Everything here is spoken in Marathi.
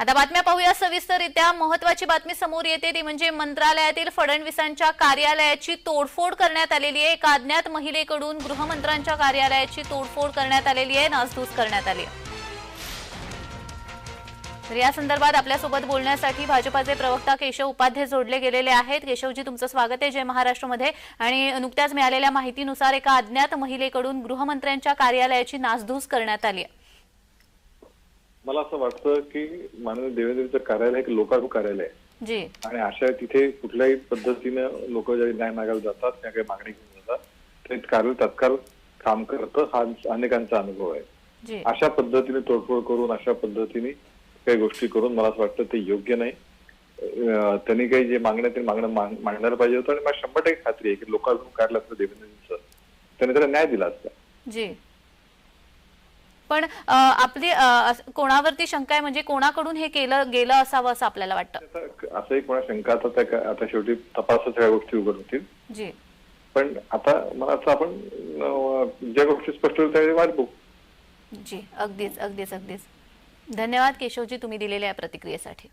आता बातम्या पाहूया सविस्तररित्या. महत्वाची बातमी समोर येते ती म्हणजे मंत्रालयातील फडणवीसांच्या कार्यालयाची तोडफोड करण्यात आलेली आहे. एका अज्ञात महिलेकडून गृहमंत्र्यांच्या कार्यालयाची तोडफोड करण्यात आलेली आहे नासधूस करण्यात आली आहे. तर या संदर्भात आपल्यासोबत बोलण्यासाठी भाजपाचे प्रवक्ता केशव उपाध्ये जोडले गेलेले आहेत. केशवजी तुमचं स्वागत आहे जय महाराष्ट्रमध्ये. आणि नुकत्याच मिळालेल्या माहितीनुसार एका अज्ञात महिलेकडून गृहमंत्र्यांच्या कार्यालयाची नासधूस करण्यात आली आहे. मला असं वाटतं की माननीय देवेंद्रचं कार्यालय हे एक लोकार्प कार्यालय आहे. आणि अशा तिथे कुठल्याही पद्धतीनं लोक ज्यावेळी न्याय मागायला जातात त्या काही मागणी घेऊन जातात ते कार्यालय तत्काळ काम करतं हा अनेकांचा अनुभव आहे. अशा पद्धतीने तोडफोड करून अशा पद्धतीने काही गोष्टी करून मला असं वाटतं ते योग्य नाही. त्यांनी काही जे मागण्या ते मागणं माग- मांडायला पाहिजे होतं. आणि मला शंभर टक्के खात्री आहे की काढलं असतं देवेंद्रजींचं. त्यांनी त्याला न्याय दिला असता. पण आपली कोणावरती शंका आहे म्हणजे कोणाकडून हे केलं गेलं असावं असं आपल्याला वाटतं? असंही कोणा शंका आता त्या शेवटी तपासात सगळ्या गोष्टी उघड होतील जी. पण आता मला असं आपण ज्या गोष्टी स्पष्ट होईल त्यावेळी वाट बघू. जी. अगदीच अगदीच अगदीच. धन्यवाद केशवजी तुम्ही दिलेल्या या प्रतिक्रियेसाठी.